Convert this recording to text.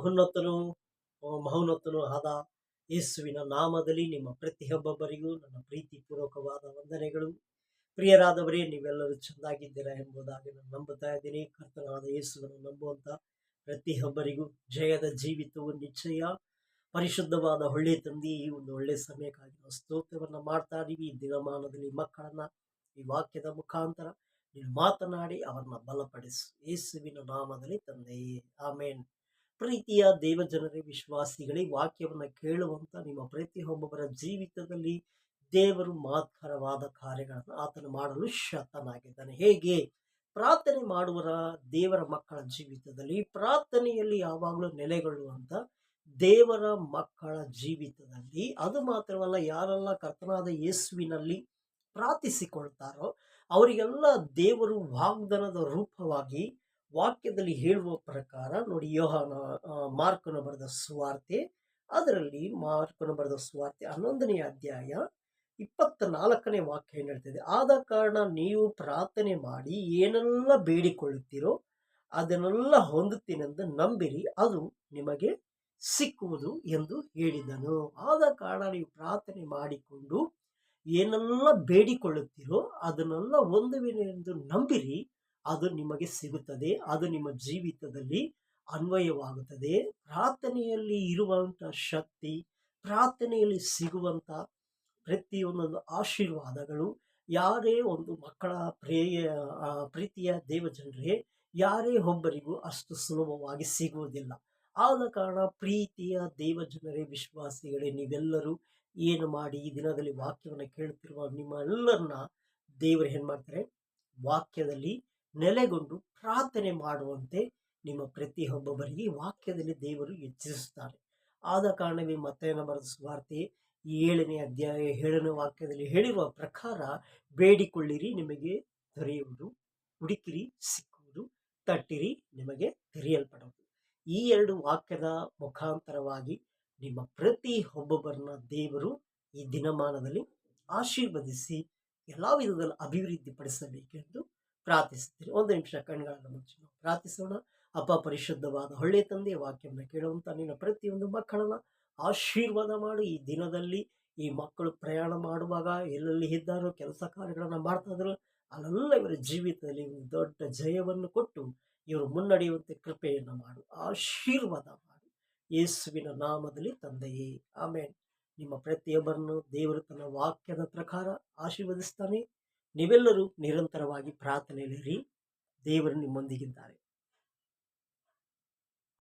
ಉನ್ನತನು ಮಹೋನ್ನತನು ಆದ ಯೇಸುವಿನ ನಾಮದಲ್ಲಿ ನಿಮ್ಮ ಪ್ರತಿಯೊಬ್ಬೊಬ್ಬರಿಗೂ ನನ್ನ ಪ್ರೀತಿಪೂರ್ವಕವಾದ ವಂದನೆಗಳು. ಪ್ರಿಯರಾದವರೇ, ನೀವೆಲ್ಲರೂ ಚೆಂದಾಗಿದ್ದೀರಾ ಎಂಬುದಾಗಿ ನಾನು ನಂಬುತ್ತಾ ಇದ್ದೀನಿ. ಕರ್ತನಾದ ಯೇಸುವನ್ನು ನಂಬುವಂತ ಪ್ರತಿಯೊಬ್ಬರಿಗೂ ಜಯದ ಜೀವಿತವು ನಿಶ್ಚಯ. ಪರಿಶುದ್ಧವಾದ ಒಳ್ಳೆ ತಂದಿ, ಈ ಒಂದು ಒಳ್ಳೆ ಸಮಯಕ್ಕಾಗಿ ನಾವು ಸ್ತೋತ್ರವನ್ನ ಮಾಡ್ತಾ ಇದ್ದೀವಿ. ಈ ದಿನಮಾನದಲ್ಲಿ ಮಕ್ಕಳನ್ನ ಈ ವಾಕ್ಯದ ಮುಖಾಂತರ ನೀನು ಮಾತನಾಡಿ ಅವರನ್ನ ಬಲಪಡಿಸು. ಯೇಸುವಿನ ನಾಮದಲ್ಲಿ ತಂದೆಯೇ. ಆಮೇನ್. ಪ್ರೀತಿಯ ದೇವಜನರೇ, ವಿಶ್ವಾಸಿಗಳೇ, ವಾಕ್ಯವನ್ನು ಕೇಳುವಂಥ ನಿಮ್ಮ ಪ್ರತಿಯೊಬ್ಬೊಬ್ಬರ ಜೀವಿತದಲ್ಲಿ ದೇವರು ಮಾತ್ಕರವಾದ ಕಾರ್ಯಗಳನ್ನು ಆತನು ಮಾಡಲು ಶತನಾಗಿದ್ದಾನೆ. ಹೇಗೆ? ಪ್ರಾರ್ಥನೆ ಮಾಡುವರ ದೇವರ ಮಕ್ಕಳ ಜೀವಿತದಲ್ಲಿ, ಪ್ರಾರ್ಥನೆಯಲ್ಲಿ ಯಾವಾಗಲೂ ನೆಲೆಗೊಳ್ಳುವಂಥ ದೇವರ ಮಕ್ಕಳ ಜೀವಿತದಲ್ಲಿ, ಅದು ಮಾತ್ರವಲ್ಲ, ಯಾರೆಲ್ಲ ಕರ್ತನಾದ ಯೇಸುವಿನಲ್ಲಿ ಪ್ರಾರ್ಥಿಸಿಕೊಳ್ತಾರೋ, ಅವರಿಗೆಲ್ಲ ದೇವರು ವಾಗ್ದಾನದ ರೂಪವಾಗಿ ವಾಕ್ಯದಲ್ಲಿ ಹೇಳುವ ಪ್ರಕಾರ ನೋಡಿ ಯೋಹಾನ ಮಾರ್ಕನ ಬರೆದ ಸುವಾರ್ತೆ. ಅದರಲ್ಲಿ ಮಾರ್ಕನ ಬರೆದ ಸುವಾರ್ತೆ ಹನ್ನೊಂದನೇ ಅಧ್ಯಾಯ ಇಪ್ಪತ್ತ ನಾಲ್ಕನೇ ವಾಕ್ಯ ಏನ್ ಹೇಳ್ತಿದೆ? ಆದ ಕಾರಣ ನೀವು ಪ್ರಾರ್ಥನೆ ಮಾಡಿ ಏನೆಲ್ಲ ಬೇಡಿಕೊಳ್ಳುತ್ತೀರೋ ಅದನ್ನೆಲ್ಲ ಹೊಂದುತ್ತೀನೆಂದು ನಂಬಿರಿ, ಅದು ನಿಮಗೆ ಸಿಕ್ಕುವುದು ಎಂದು ಹೇಳಿದನು. ಆದ ಕಾರಣ ನೀವು ಪ್ರಾರ್ಥನೆ ಮಾಡಿಕೊಂಡು ಏನೆಲ್ಲ ಬೇಡಿಕೊಳ್ಳುತ್ತೀರೋ ಅದನ್ನೆಲ್ಲ ಹೊಂದುವೆನೆಂದು ನಂಬಿರಿ ಅದು ನಿಮಗೆ ಸಿಗುತ್ತದೆ, ಅದು ನಿಮ್ಮ ಜೀವಿತದಲ್ಲಿ ಅನ್ವಯವಾಗುತ್ತದೆ. ಪ್ರಾರ್ಥನೆಯಲ್ಲಿ ಇರುವಂತ ಶಕ್ತಿ, ಪ್ರಾರ್ಥನೆಯಲ್ಲಿ ಸಿಗುವಂತ ಪ್ರತಿಯೊಂದೊಂದು ಆಶೀರ್ವಾದಗಳು, ಯಾರೇ ಒಂದು ಮಕ್ಕಳ ಪ್ರೇಯ ಪ್ರೀತಿಯ ದೇವಜನರೇ ಯಾರೇ ಒಬ್ಬರಿಗೂ ಅಷ್ಟು ಸುಲಭವಾಗಿ ಸಿಗುವುದಿಲ್ಲ. ಆದ ಕಾರಣ ಪ್ರೀತಿಯ ದೇವಜನರೇ ವಿಶ್ವಾಸಿಗಳೇ, ನೀವೆಲ್ಲರೂ ಏನು ಮಾಡಿ ಈ ದಿನದಲ್ಲಿ ವಾಕ್ಯವನ್ನು ಕೇಳುತ್ತಿರುವ ನಿಮ್ಮೆಲ್ಲರನ್ನ ದೇವರು ಏನು ಮಾಡ್ತಾರೆ ವಾಕ್ಯದಲ್ಲಿ ನೆಲೆಗೊಂಡು ಪ್ರಾರ್ಥನೆ ಮಾಡುವಂತೆ ನಿಮ್ಮ ಪ್ರತಿಯೊಬ್ಬೊಬ್ಬರಿಗೆ ವಾಕ್ಯದಲ್ಲಿ ದೇವರು ಹೆಚ್ಚಿಸುತ್ತಾರೆ ಆದ ಕಾರಣವೇ ಮತ್ತೆ ಬರೆದ ಸ್ವಾರ್ತೆ ಏಳನೇ ಅಧ್ಯಾಯ ಏಳನೇ ವಾಕ್ಯದಲ್ಲಿ ಹೇಳಿರುವ ಪ್ರಕಾರ ಬೇಡಿಕೊಳ್ಳಿರಿ, ನಿಮಗೆ ದೊರೆಯುವುದು. ಹುಡುಕಿರಿ, ಸಿಕ್ಕುವುದು. ತಟ್ಟಿರಿ, ನಿಮಗೆ ತೆರೆಯಲ್ಪಡುವುದು. ಈ ಎರಡು ವಾಕ್ಯದ ಮುಖಾಂತರವಾಗಿ ನಿಮ್ಮ ಪ್ರತಿ ಒಬ್ಬೊಬ್ಬರನ್ನ ದೇವರು ಈ ದಿನಮಾನದಲ್ಲಿ ಆಶೀರ್ವದಿಸಿ, ಎಲ್ಲ ವಿಧದಲ್ಲಿ ಅಭಿವೃದ್ಧಿ ಪಡಿಸಬೇಕೆಂದು ಪ್ರಾರ್ಥಿಸುತ್ತೇನೆ ಒಂದು ನಿಮಿಷ ಕಣ್ಗಳನ್ನು ಮುಚ್ಚಿ ಪ್ರಾರ್ಥಿಸೋಣ. ಅಪ್ಪ ಪರಿಶುದ್ಧವಾದ ಒಳ್ಳೆ ತಂದೆ ವಾಕ್ಯವನ್ನು ಕೇಳುವಂಥ ನಿನ್ನ ಪ್ರತಿಯೊಂದು ಮಕ್ಕಳನ್ನ ಆಶೀರ್ವಾದ ಮಾಡು. ಈ ದಿನದಲ್ಲಿ ಈ ಮಕ್ಕಳು ಪ್ರಯಾಣ ಮಾಡುವಾಗ ಎಲ್ಲೆಲ್ಲಿ ಇದ್ದಾರೋ ಕೆಲಸ ಕಾರ್ಯಗಳನ್ನು ಮಾಡ್ತಾ ಇದ್ರು, ಅಲ್ಲೆಲ್ಲ ಇವರ ಜೀವಿತದಲ್ಲಿ ದೊಡ್ಡ ಜಯವನ್ನು ಕೊಟ್ಟು ಇವರು ಮುನ್ನಡೆಯುವಂತೆ ಕೃಪೆಯನ್ನು ಮಾಡು. ಆಶೀರ್ವಾದ ಮಾಡು. ಯೇಸುವಿನ ನಾಮದಲ್ಲಿ ತಂದೆಯೇ. ಆಮೇಲೆ ನಿಮ್ಮ ಪ್ರತಿಯೊಬ್ಬರನ್ನು ದೇವರು ತನ್ನ ವಾಕ್ಯದ ಪ್ರಕಾರ ಆಶೀರ್ವದಿಸ್ತಾನೆ. ನೀವೆಲ್ಲರೂ ನಿರಂತರವಾಗಿ ಪ್ರಾರ್ಥನೆಯಲ್ಲಿರಿ. ದೇವರು ನಿಮ್ಮೊಂದಿಗಿದ್ದಾರೆ.